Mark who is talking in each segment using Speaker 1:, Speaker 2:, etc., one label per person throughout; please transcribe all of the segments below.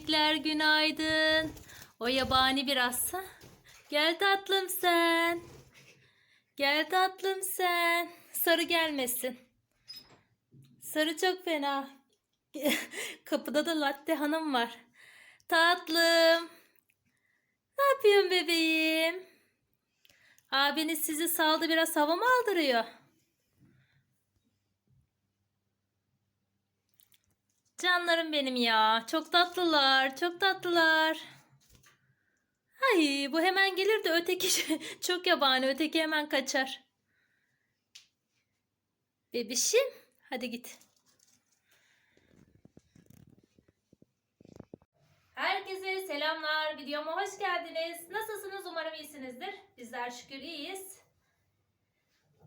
Speaker 1: bebekler günaydın. O yabani biraz. ha? Gel tatlım sen. Gel tatlım sen. Sarı gelmesin. Sarı çok fena. Kapıda da latte hanım var. Tatlım. Ne yapıyorsun bebeğim? Abiniz sizi saldı biraz hava mı aldırıyor? Canlarım benim ya. Çok tatlılar. Çok tatlılar. Ay bu hemen gelir de öteki çok yabani. Öteki hemen kaçar. Bebişim. Hadi git. Herkese selamlar. Videoma hoş geldiniz. Nasılsınız? Umarım iyisinizdir. Bizler şükür iyiyiz.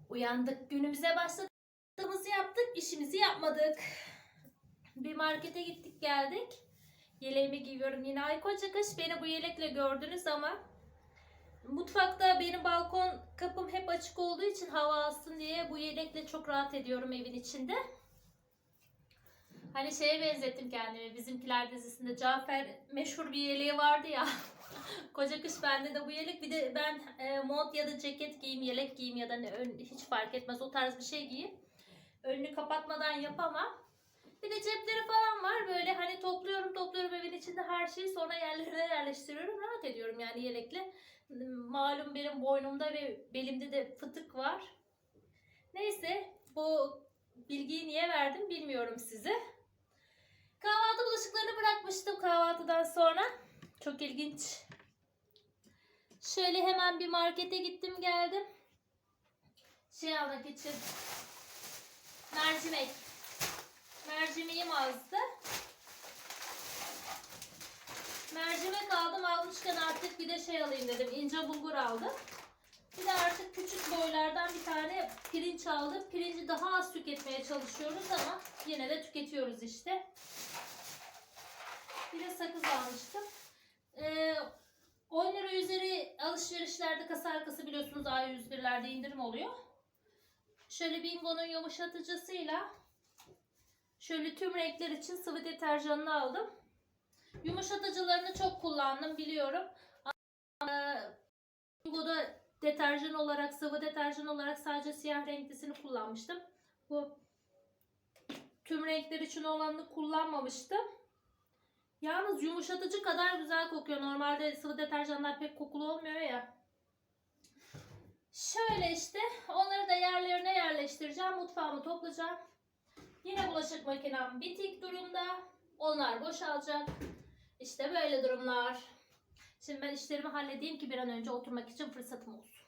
Speaker 1: Uyandık. Günümüze başladığımızı yaptık. işimizi yapmadık. Bir markete gittik geldik. Yeleğimi giyiyorum yine. Ay koca beni bu yelekle gördünüz ama mutfakta benim balkon kapım hep açık olduğu için hava alsın diye bu yelekle çok rahat ediyorum evin içinde. Hani şeye benzettim kendimi. Bizimkiler dizisinde Cafer meşhur bir yeleği vardı ya. Koca kış bende de bu yelek. Bir de ben e, mont ya da ceket giyeyim, yelek giyeyim ya da ne, ön- hiç fark etmez o tarz bir şey giyeyim. Önünü kapatmadan yapamam. Bir de cepleri falan var. Böyle hani topluyorum topluyorum evin içinde her şeyi sonra yerlerine yerleştiriyorum. Rahat ediyorum yani yelekle. Malum benim boynumda ve belimde de fıtık var. Neyse bu bilgiyi niye verdim bilmiyorum size. Kahvaltı bulaşıklarını bırakmıştım kahvaltıdan sonra. Çok ilginç. Şöyle hemen bir markete gittim geldim. Şey almak için mercimek. Mercimeğim azdı. Mercimek aldım. Almışken artık bir de şey alayım dedim. İnce bulgur aldım. Bir de artık küçük boylardan bir tane pirinç aldım. Pirinci daha az tüketmeye çalışıyoruz ama yine de tüketiyoruz işte. Bir de sakız almıştım. Ee, 10 lira üzeri alışverişlerde kasa arkası biliyorsunuz A101'lerde indirim oluyor. Şöyle Bingo'nun yumuşatıcısıyla şöyle tüm renkler için sıvı deterjanını aldım. Yumuşatıcılarını çok kullandım biliyorum. Ama Bingo'da deterjan olarak, sıvı deterjan olarak sadece siyah renklisini kullanmıştım. Bu tüm renkler için olanını kullanmamıştım. Yalnız yumuşatıcı kadar güzel kokuyor. Normalde sıvı deterjanlar pek kokulu olmuyor ya. Şöyle işte onları da yerlerine yerleştireceğim. Mutfağımı toplayacağım. Yine bulaşık makinem bitik durumda. Onlar boşalacak. İşte böyle durumlar. Şimdi ben işlerimi halledeyim ki bir an önce oturmak için fırsatım olsun.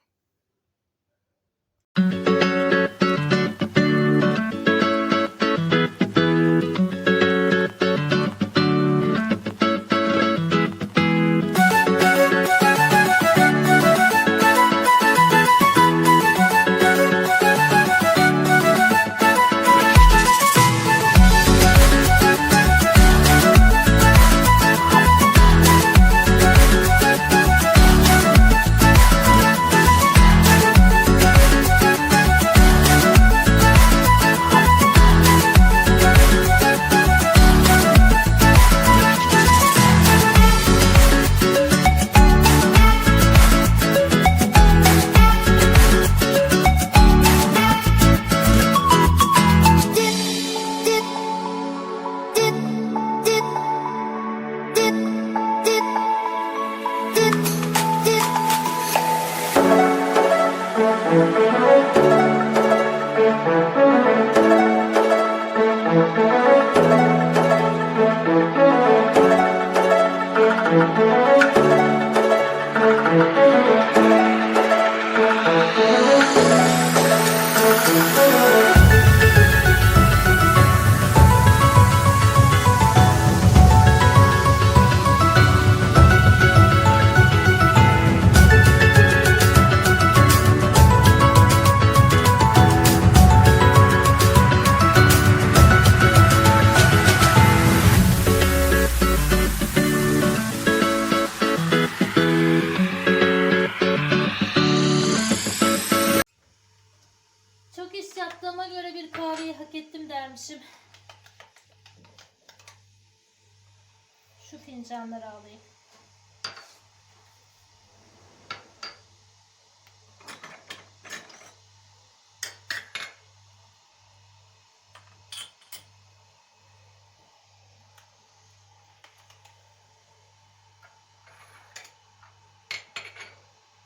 Speaker 1: Şu fincanları alayım.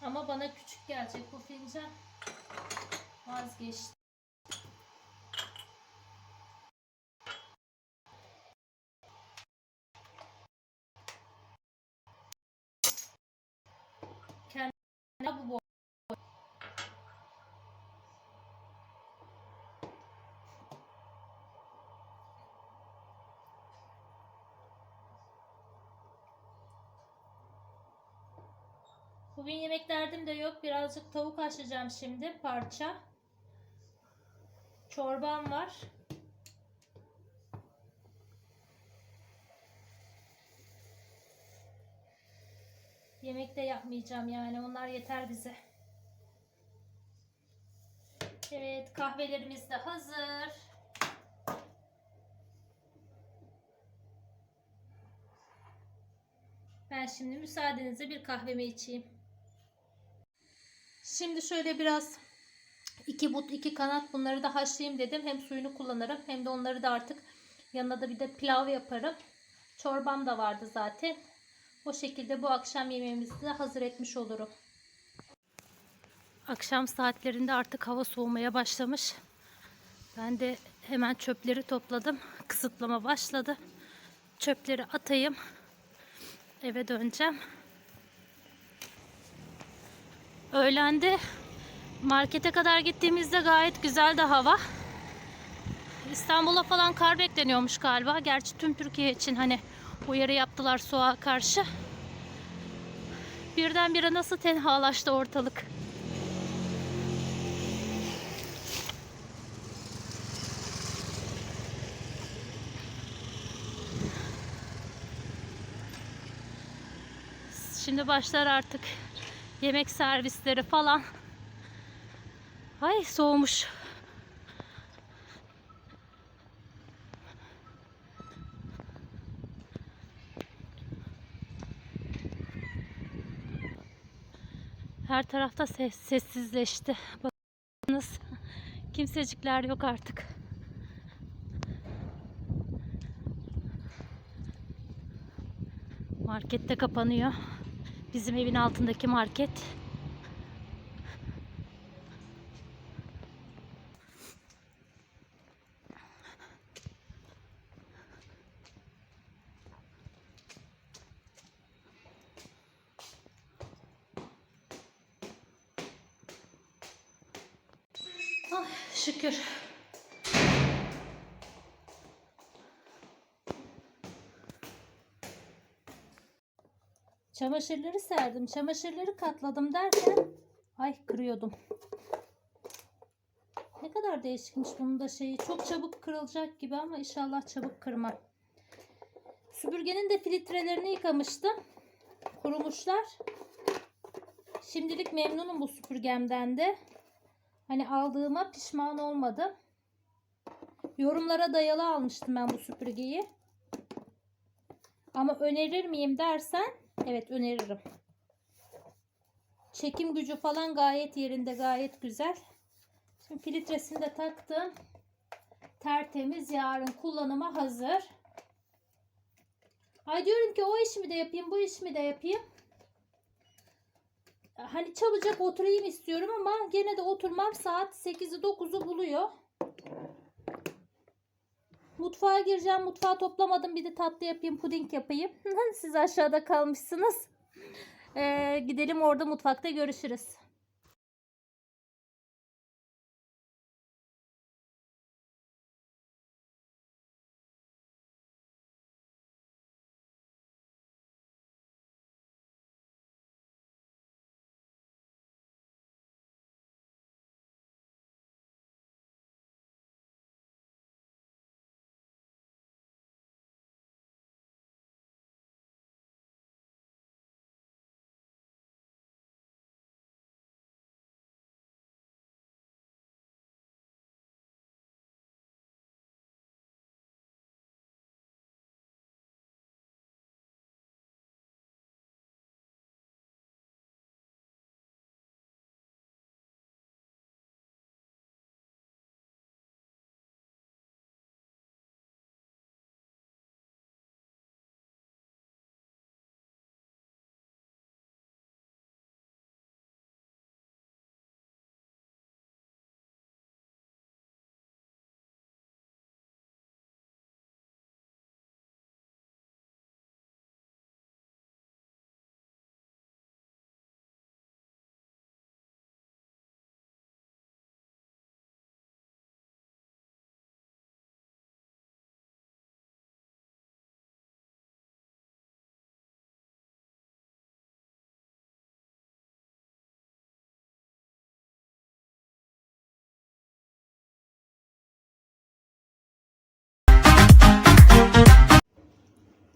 Speaker 1: Ama bana küçük gelecek bu fincan. Vazgeçtim. Bugün yemek derdim de yok. Birazcık tavuk haşlayacağım şimdi parça. Çorbam var. Yemek de yapmayacağım yani. Onlar yeter bize. Evet kahvelerimiz de hazır. Ben şimdi müsaadenizle bir kahvemi içeyim. Şimdi şöyle biraz iki but iki kanat bunları da haşlayayım dedim. Hem suyunu kullanırım hem de onları da artık yanına da bir de pilav yaparım. Çorbam da vardı zaten. O şekilde bu akşam yemeğimizi de hazır etmiş olurum. Akşam saatlerinde artık hava soğumaya başlamış. Ben de hemen çöpleri topladım. Kısıtlama başladı. Çöpleri atayım. Eve döneceğim. Öğlende markete kadar gittiğimizde gayet güzeldi hava. İstanbul'a falan kar bekleniyormuş galiba. Gerçi tüm Türkiye için hani uyarı yaptılar soğuğa karşı. Birdenbire nasıl tenhalaştı ortalık. Şimdi başlar artık yemek servisleri falan. Ay soğumuş. Her tarafta ses, sessizleşti. Bakınız kimsecikler yok artık. Markette kapanıyor. Bizim evin altındaki market. Ay şükür. Çamaşırları serdim. Çamaşırları katladım derken ay kırıyordum. Ne kadar değişikmiş bunun da şeyi. Çok çabuk kırılacak gibi ama inşallah çabuk kırmam. Süpürgenin de filtrelerini yıkamıştım. Kurumuşlar. Şimdilik memnunum bu süpürgemden de. Hani aldığıma pişman olmadım. Yorumlara dayalı almıştım ben bu süpürgeyi. Ama önerir miyim dersen evet öneririm. Çekim gücü falan gayet yerinde gayet güzel. Şimdi filtresini de taktım. Tertemiz yarın kullanıma hazır. Ay diyorum ki o işimi de yapayım bu işimi de yapayım. Hani çabucak oturayım istiyorum ama gene de oturmam saat 8'i 9'u buluyor. Mutfağa gireceğim. Mutfağı toplamadım. Bir de tatlı yapayım. Puding yapayım. Siz aşağıda kalmışsınız. Ee, gidelim orada mutfakta görüşürüz.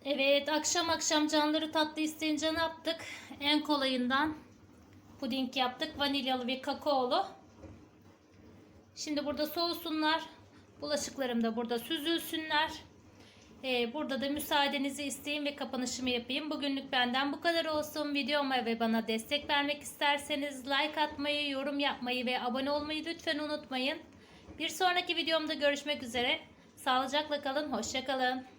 Speaker 1: Evet akşam akşam canları tatlı isteyince ne yaptık? En kolayından puding yaptık. Vanilyalı ve kakaolu. Şimdi burada soğusunlar. Bulaşıklarım da burada süzülsünler. Ee, burada da müsaadenizi isteyeyim ve kapanışımı yapayım. Bugünlük benden bu kadar olsun. Videoma ve bana destek vermek isterseniz like atmayı, yorum yapmayı ve abone olmayı lütfen unutmayın. Bir sonraki videomda görüşmek üzere. Sağlıcakla kalın, hoşça kalın.